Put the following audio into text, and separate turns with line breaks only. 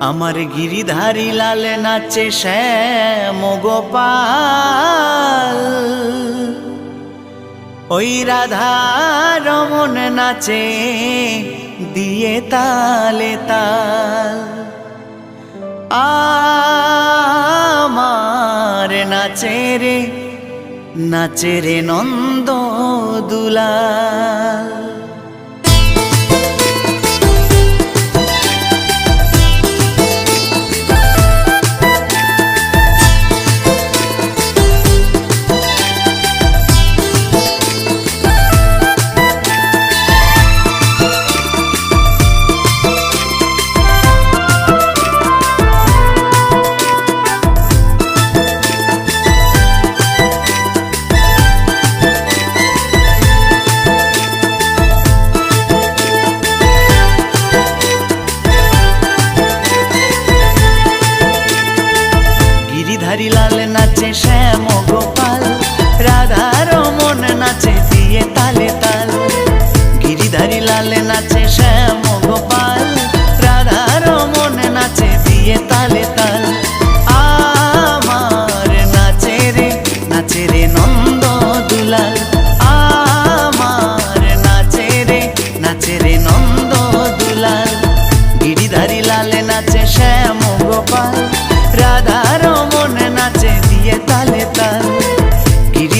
আমার গিরিধারী লাল নাচে শ্যাম গোপাল। ওই রাধা রমন নাচে দিয়ে তালে তাল। আমার নাচে রে নাচে রে নন্দ দুলাল। গিরিধারী লাল নাচে শ্যাম গোপাল রাধা রমন নাচে দিয়ে তালে তাল। গিরিধারী লাল নাচে